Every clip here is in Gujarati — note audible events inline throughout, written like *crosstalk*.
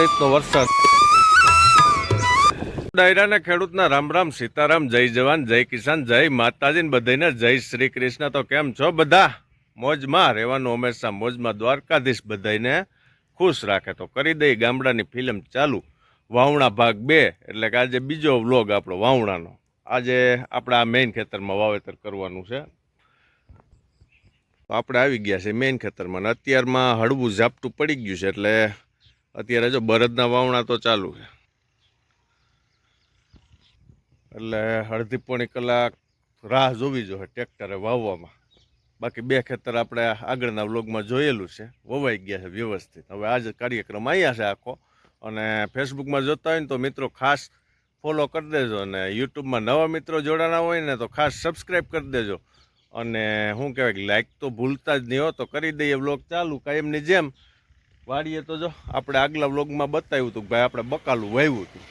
રીતનો વરસાદ. ડાયરાને ખેડૂતના રામ રામ, સીતારામ, જય જવાન, જય કિસાન, જય માતાજી ને બધાને જય શ્રી કૃષ્ણ. તો કેમ છો બધા? મોજમાં રહેવાનું હંમેશા મોજમાં દ્વારકાધીશ બધાને ખુશ રાખે. તો કરી દઈ ગામડાની ફિલ્મ ચાલુ. વાવણા ભાગ બે, એટલે કે આજે બીજો વ્લોગ આપણો વાવણાનો. આજે આપણે આ મેઇન ખેતરમાં વાવેતર કરવાનું છે. તો આપણે આવી ગયા છે મેઇન ખેતરમાં અત્યારમાં હળવું ઝાપટું પડી ગયું છે, એટલે અત્યારે જો બળદના વાવણા તો ચાલુ છે. એટલે અડધી પોણી કલાક રાહ જોવી જોઈએ ટ્રેક્ટરે વાવવામાં. બાકી બે ખેતર આપણે આગળના વ્લોગમાં જોયેલું છે. વવાઈ ગયા છે વ્યવસ્થિત. હવે આજે કાર્યક્રમ અહીંયા છે આખો. અને ફેસબુકમાં જોતા હોય ને તો મિત્રો ખાસ ફોલો કરી દેજો. અને યુટ્યુબમાં નવા મિત્રો જોડાના હોય ને તો ખાસ સબસ્ક્રાઈબ કરી દેજો. અને શું કહેવાય લાઇક તો ભૂલતા જ નહીં હો. તો કરી દઈએ વ્લોગ ચાલુ. કાયમની જેમ વાડીએ તો જો આપણે આગલા વ્લોગમાં બતાવ્યું હતું કે ભાઈ આપણે બકાલું વાવ્યું હતું.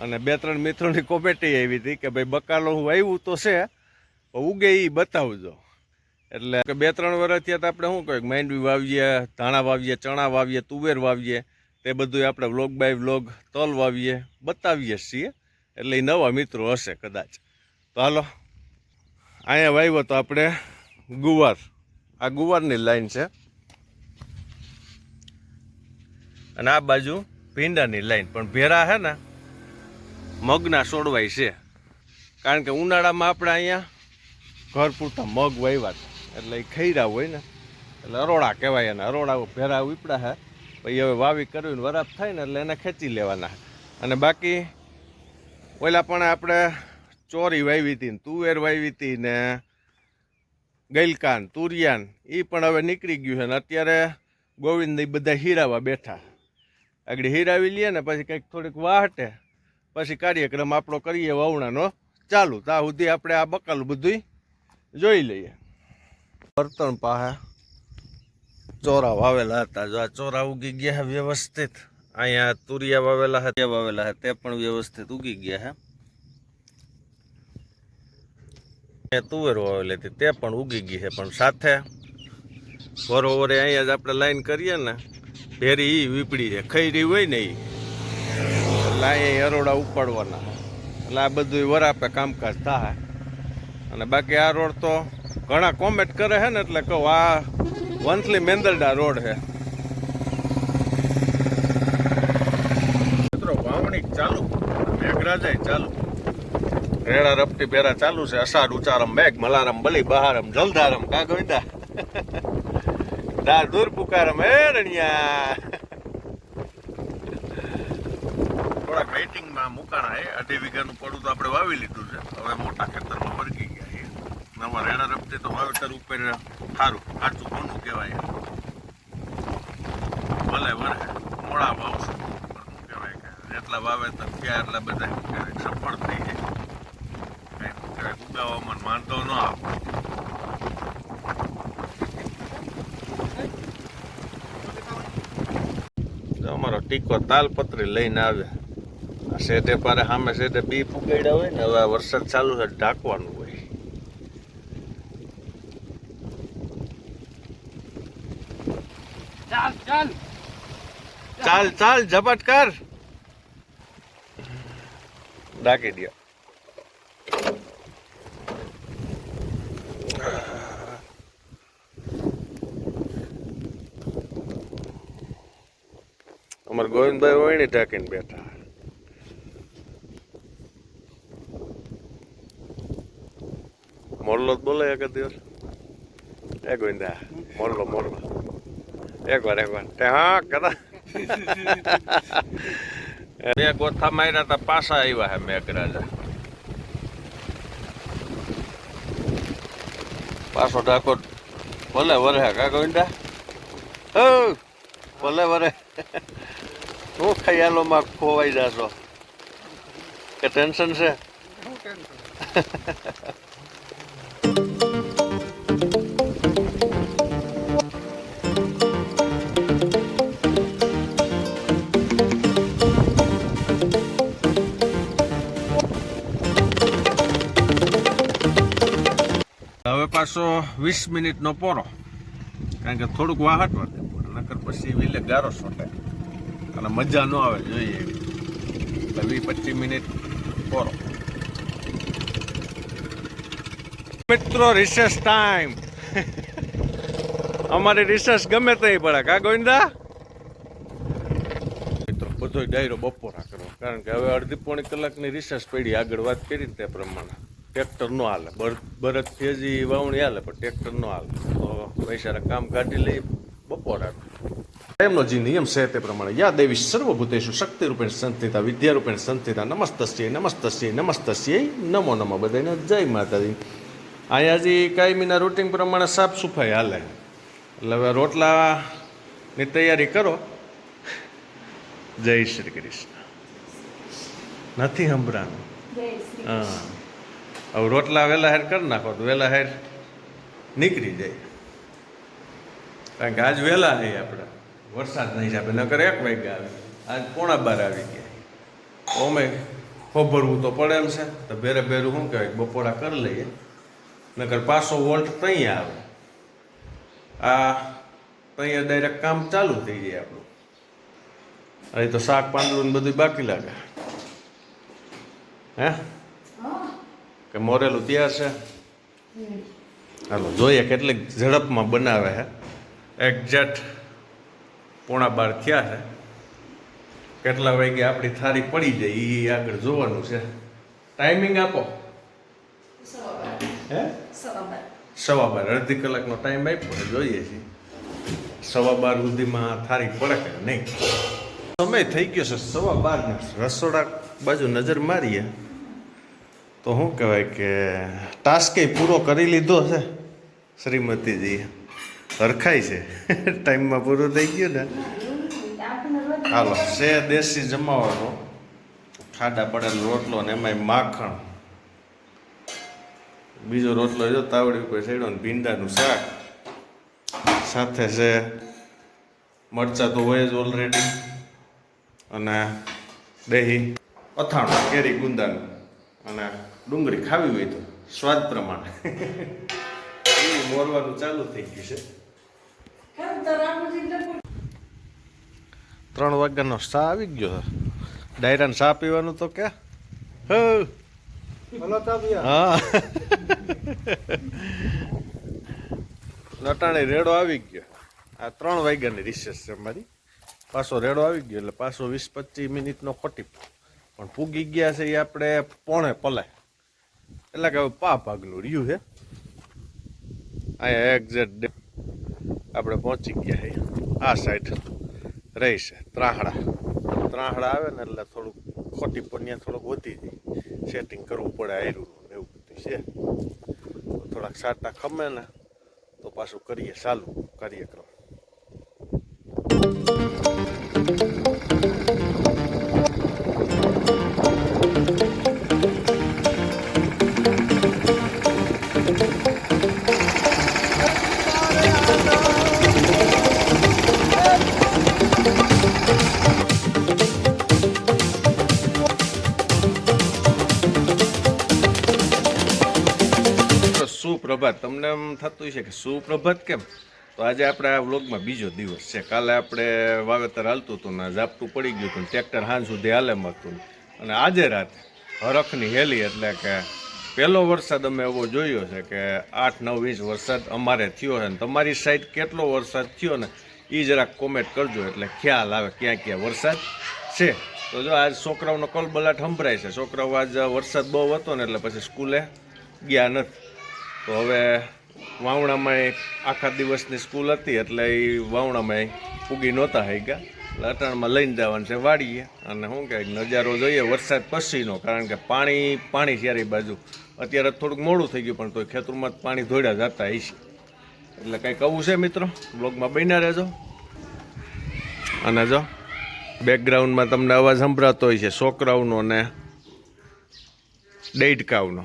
અને બે ત્રણ મિત્રોની કોમેટી આવી હતી કે ભાઈ બકાલો હું વાવ્યું તો છે ઉગે એ બતાવજો. એટલે કે બે ત્રણ વર્ષ થયા તો આપણે શું કહ્યું માંડવી વાવીએ, ધાણા વાવીએ, ચણા વાવીએ, તુવેર વાવીએ, તે બધું આપણે વ્લોગ બાય વ્લોગ તલ વાવીએ, બતાવીએ છીએ. એટલે એ નવા મિત્રો હશે કદાચ. તો હાલો, અહીંયા વાવ્યો તો આપણે ગુવાર. આ ગુવારની લાઈન છે. અને આ બાજુ ભીંડાની લાઈન. પણ ભેરા છે ને, મગના સોડવાય છે. કારણ કે ઉનાળામાં આપણે અહીંયા ઘર પૂરતા મગ વાવ્યા એટલે એ ખૈરા હોય ને, એટલે અરોડા કહેવાય એને. અરોડા ભેરા ઉપડા હે. પછી હવે વાવી કરવી વરાપ થાય ને, એટલે એને ખેંચી લેવાના અને બાકી ઓલા પણ આપણે ચોરી વાવી હતી ને, તુવેર વાવી હતી ને, ગૈલકાન, તુરિયાન એ પણ હવે નીકળી ગયું છે ને. અત્યારે ગોવિંદ બધા હીરાવા બેઠા આગળ હીરાવી લઈએ ને પછી કંઈક થોડીક વાહટે. પછી કાર્યક્રમ આપણો કરીએ વાવણાનો. ચાલુ ત્યાં સુધી આપણે આ બકાલું બધું જોઈ લઈએ. બર્તન પાસે ચોરા વાવેલા હતા. જો આ ચોરા ઉગી ગયા વ્યવસ્થિત. અહીંયા તુરિયા વાવેલા હતા વાવેલા હતા તે પણ વ્યવસ્થિત ઉગી ગયા હે. તુવેર વાવેલી હતી, તે પણ ઉગી ગઈ છે પણ સાથે વરોવરે અહીંયા જ આપણે લાઈન કરીએ ને ભેરી એ વીપડી છે. ખૈરી હોય ને એ એટલે અહીંયા અરોડા ઉપાડવાના. એટલે આ બધું વરાપે કામકાજ થાય અને બાકી આ રોડ તો ઘણા કોમેન્ટ કરે છે ને એટલે કહું, આ વંથલી મેંદરડા રોડ છે. મિત્રો, વાવણી ચાલુ. મેઘરાજાય ચાલુ. રેડા રપટી પેરા ચાલુ છે. અષાઢ ઉચારમ મેઘ, મલારમ, બલી બહારમ, જલધારમ કા ગોવિંદા દાર દૂર પુકારમ હે થોડાક વેઇટિંગમાં મુકાણા એ અઢી વીઘાનું પડું તો આપણે વાવી લીધું છે હવે મોટા ખેતરમાં વળગી ગયા એ નવા રેડા રમતે તો વાવેતર ઉપર સારું કાચું કોનું કહેવાય ભલે વરે મોડા વાવશું કહેવાય કે જેટલા વાવેતર થયા એટલા બધા સફળ થઈ જાય કહેવાય ઉગાવામાં વાંધો ન આવે તો અમારો ટીકો તાલપત્રી લઈને આવ્યા આ પારે સામે શેઢે બી ફૂગાડ્યા હોય ને હવે વરસાદ ચાલુ છે ઢાંકવાનું હોય. ચાલ ચાલ. ચાલ ચાલ ઝપટ કર. ઢાંકી દો ગોવિંદભાઈ વણી ઢાંકીને બેઠા મોરલો જ બોલે એક દિવસ? એ ગોવિંદા મોરલો મોરલો. એક વાર એક વાર તે હા કદા. *laughs* બે ગોથા માર્યા તા પાછા આવ્યા હે મેઘરાજા. પાછો ઢાકો ભલે વરે કા ગોવિંદા? ભલે વરે. હું ખયાલોમાં ખોવાઈ જશો? કે ટેન્શન છે? હવે પાછો વીસ મિનિટનો પોરો. કારણ કે થોડુંક વાહટ વાગે. નકર પછી વિલે ગારો સોટે અને મજા ન આવે જોઈએ એટલે વીસ પચીસ મિનિટ પોરો મિત્રો રિસેસ ટાઈમ અમારી રિસેસ ગમે તે પડે. કા ગોવિંદા? મિત્રો બધો ડાયરો બપોરા કરો કારણ કે હવે અડધી પોણી કલાકની રિસર્ચ પડી. આગળ વાત કરી તે પ્રમાણે. ટ્રેક્ટર નો હાલે. બર- બળદથી હજી વાવણી હાલે, પણ ટ્રેક્ટર નો હાલે. તો પૈસા કામ કાઢી લઈ બપોરા એમનો જે નિયમ છે તે પ્રમાણે યા દેવી સર્વભૂતેશુ શક્તિ રૂપેણ સંસ્થિતા વિદ્યા રૂપેણ સંસ્થિતા નમસ્તસ્ય નમસ્તસ્ય નમસ્તસ્ય નમો નમો બધાને જય માતાજી. અહીંયા કાયમીના રૂટિન પ્રમાણે સાફ સફાઈ હાલે. એટલે હવે રોટલાની તૈયારી કરો. જય શ્રી કૃષ્ણ. નથી સંભળાનું હા. હવે રોટલા વહેલા હેર કરી નાખો તો વહેલા હેર નીકળી જાય. કારણ કે આજ વહેલા નહીં આપણે. વરસાદ નહીં હિસાબે નકર એક વાગ્યા આવે. આજ પોણા બાર આવી ગયા. ઓમે ખોભરવું તો પડે એમ છે તો ભેરે ભેરું શું કહેવાય બપોરા કરી લઈએ. નકર પાછો વોલ્ટ ત્યાં આવે. આ ત્યાં ડાયરેક્ટ કામ ચાલુ થઈ જાય આપણું. અહીં તો શાક પાંદડું ને બધું બાકી લાગે. હે? કે મોરેલું તૈયાર છે? હાલો જોઈએ કેટલીક ઝડપમાં બનાવે હે. એક્ઝેક્ટ પોણા બાર થયા છે. કેટલા વાગે આપણી થાળી પડી જાય એ આગળ જોવાનું છે. ટાઈમિંગ આપો. હે? સવા બાર અડધી કલાકનો ટાઈમ આપ્યો જોઈએ છીએ સવા બાર સુધીમાં થાળી પડે કે નહીં? સમય થઈ ગયો છે સવા બાર રસોડા બાજુ નજર મારીએ. તો શું કહેવાય કે ટાસ્કે પૂરો કરી લીધો છે શ્રીમતીજી હરખાય છે. ટાઈમમાં પૂરું થઈ ગયું ને. હાલો છે દેશી જમાવાનો ખાડા પડેલો રોટલો ને એમાંય માખણ. બીજો રોટલો જો તાવડી ઉપર ચડ્યો ને ભીંડાનું શાક. સાથે છે મરચા તો હોય જ ઓલરેડી અને દહીં, અથાણું, કેરી ગુંદાનું. અને ડુંગળી ખાવી હોય તો સ્વાદ પ્રમાણે. *laughs* એ મોરવાનું ચાલુ થઈ ગયું છે. ત્રણ વાગ્યાનો સા આવી ગયો ડાયરા ડાયરાને સા પીવાનું તો કે? હ. નટાણે રેડો આવી ગયો. આ ત્રણ વાગ્યાની રિસેસ છે મારી પાછો રેડો આવી ગયો એટલે પાછો વીસ પચીસ મિનિટનો ખોટી પણ પૂગી ગયા છે એ આપણે પોણે પલાય. એટલે કે હવે પા ભાગનું રહ્યું છે આ એક્ઝેક્ટ આપણે પહોંચી ગયા છે આ સાઈડ રહી છે ત્રાહડા. ત્રાહડા આવે ને એટલે થોડુંક ખોટી પણ થોડુંક વધી જાય. સેટિંગ કરવું પડે, આયરું એવું બધું છે. થોડાક સાટા ખમે ને તો પાછું કરીએ, ચાલુ કાર્યક્રમ. સુપ્રભાત તમને એમ થતું છે કે સુપ્રભાત કેમ? તો આજે આપણે આ વ્લોગમાં બીજો દિવસ છે. કાલે આપણે વાવેતર હાલતું હતું ને ઝાપટું પડી ગયું હતું ટ્રેક્ટર હાંજ સુધી હાલે હતું અને આજે રાત હરખની હેલી એટલે કે પહેલો વરસાદ અમે એવો જોયો છે કે આઠ, નવ ઇંચ વરસાદ અમારે થયો છે ને. તમારી સાઈડ કેટલો વરસાદ થયો ને એ જરાક કોમેન્ટ કરજો એટલે ખ્યાલ આવે ક્યાં ક્યાં વરસાદ છે. તો જો આજ છોકરાઓનો કલબલાટ સંભળાય છે. છોકરાઓ આજ વરસાદ બહુ હતો ને એટલે પછી સ્કૂલે ગયા નથી. તો હવે વાવણામાં આખા દિવસની સ્કૂલ હતી એટલે એ વાવણામાં પૂગી નહોતા થઈ ગયા એટલે લઈને જવાનું છે, વાડીએ. અને શું કહે નજારો જોઈએ, વરસાદ પછીનો કારણ કે પાણી પાણી ચારે બાજુ. અત્યારે થોડુંક મોડું થઈ ગયું, પણ તોય ખેતરમાં પાણી ધોડ્યા જતા હશે. એટલે કંઈક કહું છે મિત્રો બ્લોગમાં બન્યા રહેજો. અને જો બેકગ્રાઉન્ડમાં તમને અવાજ સંભળાતો હોય છે, છોકરાઓનો ને ડેડકાવનો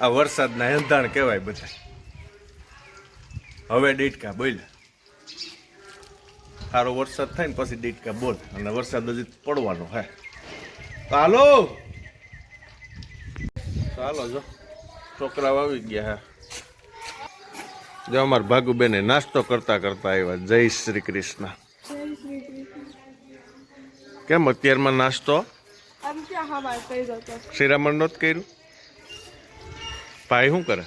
આ વરસાદના એંધાણ કહેવાય બધા. હવે ડીટકા બોલ. સારો વરસાદ થાય ને પછી ડીટકા બોલ. અને વરસાદ હજી પડવાનો હે. હાલો. ચાલો હાલો જો. છોકરાઓ આવી ગયા હે. જો અમારા ભાગુબેને નાસ્તો કરતા કરતા આવ્યા. જય શ્રી કૃષ્ણ. કેમ અત્યારમાં નાસ્તો? શ્રીરામણ નો જ કર્યો તો શિરામણ નહોતું કર્યું ભાઈ શું કરે?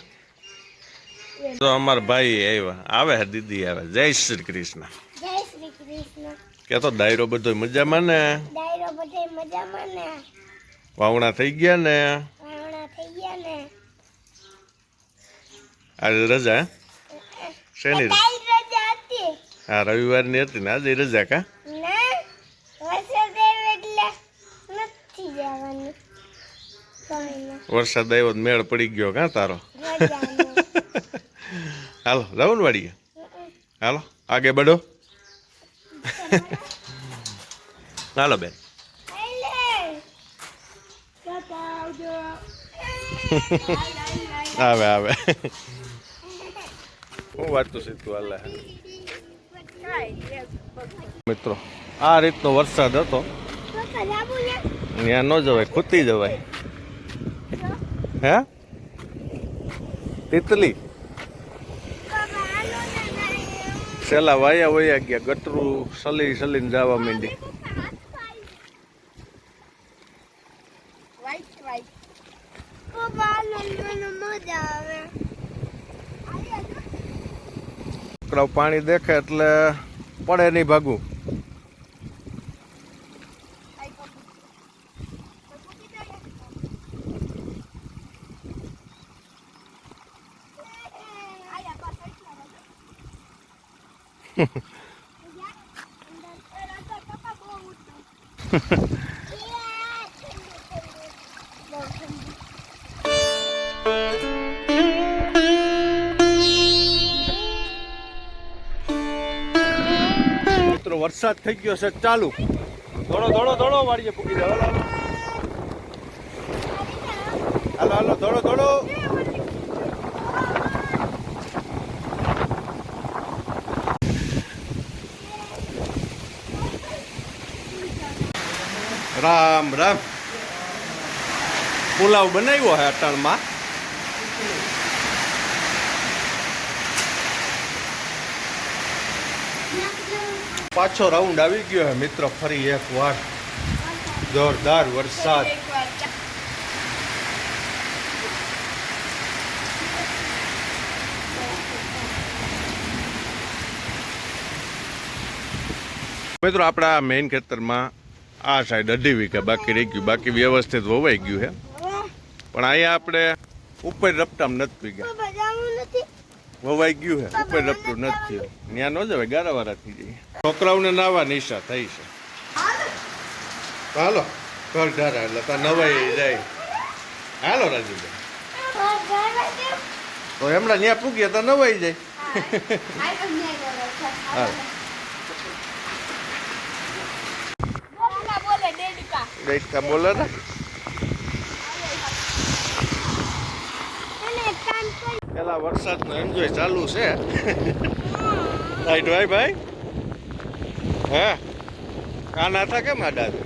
તો અમારા ભાઈ આવ્યા. આવે હે દીદી આવે. જય શ્રી કૃષ્ણ. જય શ્રી કૃષ્ણ. કે તો ડાયરો બધો મજામાં ને? ડાયરો બધે મજામાં ને? વાવણા થઈ ગયા ને? વાવણા થઈ ગયા ને. આજે રજા શેની રજા હતી. હા રવિવારની હતી ને? આજે રજા કા ના વરસાદ આવ્યો એટલે નથી જવાનું કોઈને વરસાદ આવ્યો મેળ પડી ગયો કા તારો? હાલો જાવ વાડીએ. હાલો આગે બડો. હાલો બેન. આવે આવે. હું વાંચતું સીધું હાલે. મિત્રો આ રીતનો વરસાદ હતો. ત્યાં ન જવાય ખૂતી જવાય. હે? તિતલી. છેલ્લા વાયા વયા ગયા ગટરું સલી સલીને જવા માંડી પાણી દેખે એટલે પડે નહીં ભાગું મિત્રો, વરસાદ થઈ ગયો છે, ચાલુ. ધોળો ધોળો ધોળો વાળીએ પૂકી દે હાલો હાલો હાલો ધોળો. દોડો રામ રામ. પુલાવ બનાવ્યો હે અટાણમાં? પાછો રાઉન્ડ આવી ગયો હે મિત્ર, ફરી એક વાર જોરદાર વરસાદ. મિત્રો, આપણા મેઇન ખેતરમાં આ સાઈડ અઢી વીઘા બાકી રહી ગયું. બાકી વ્યવસ્થિત વવાઈ ગયું છે પણ અહીંયા આપણે ઉપર રપટામ નથી ગયા વવાઈ ગયું છે ઉપર રપટું નથી થયું. ત્યાં ન જવાય ગારાવાળા થઈ જાય છોકરાઓને નાવા નિશા થઈ છે. હાલો. ઘર ધારા એટલે તો નવાઈ જાય. હાલો રાજુભાઈ તો હમણાં ત્યાં પૂગ્યા તો નવાઈ જાય. હાલો બોલના બોલે ને અને એક કામ પેલા વરસાદનો એન્જોય ચાલુ છે. રાઈટ ભાઈ ભાઈ હે. કાના હતા કેમ આડા છે?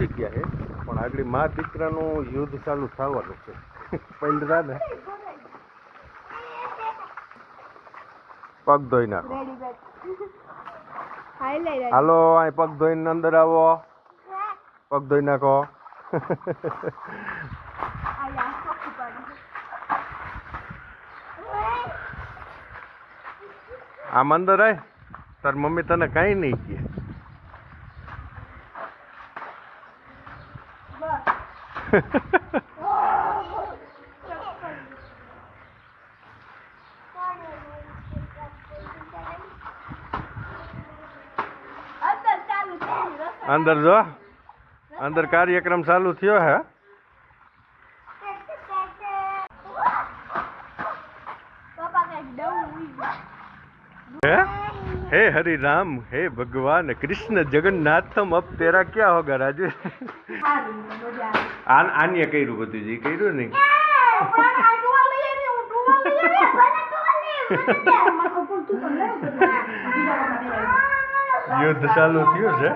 ઘરે પહોંચી ગયા છે પણ આગળ મા દીકરાનું યુદ્ધ ચાલુ થવાનું છે. પહેલા ને પગ ધોઈ નાખો. હાલો અહીં પગ ધોઈને અંદર આવો. પગ ધોઈ નાખો. *laughs* આમ અંદર આય. તાર મમ્મી તને કાંઈ નહીં કહે. અંદર ચાલુ છે રસ્તા અંદર જો અંદર કાર્યક્રમ ચાલુ થયો હે પપ્પા કઈ ડવું ઉઈ ગયું. હે હે હરિ રામ હે ભગવાન કૃષ્ણ જગન્નાથમ અપ તેરા ક્યાં હોગા રાજુ. આન આન્ય કર્યું બધું જે કર્યું ને. યુદ્ધ ચાલુ થયું છે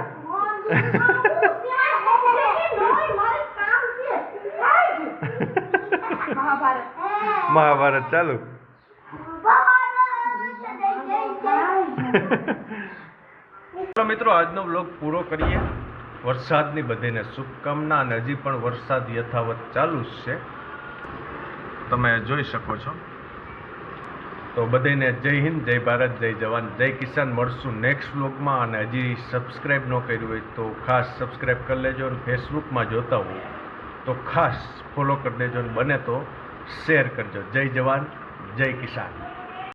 મહાભારત મહાભારત ચાલુ ચાલો મિત્રો, આજનો બ્લોગ પૂરો કરીએ. વરસાદની બધીને શુભકામના અને હજી પણ વરસાદ યથાવત ચાલુ જ છે. તમે જોઈ શકો છો. તો બધીને જય હિન્દ, જય ભારત, જય જવાન, જય કિસાન. મળશું નેક્સ્ટ બ્લોગમાં અને હજી સબસ્ક્રાઈબ ન કર્યું હોય તો ખાસ સબસ્ક્રાઈબ કરી લેજો અને ફેસબુકમાં જોતા હો તો ખાસ ફોલો કરી દેજો અને બને તો શેર કરજો. જય જવાન, જય કિસાન.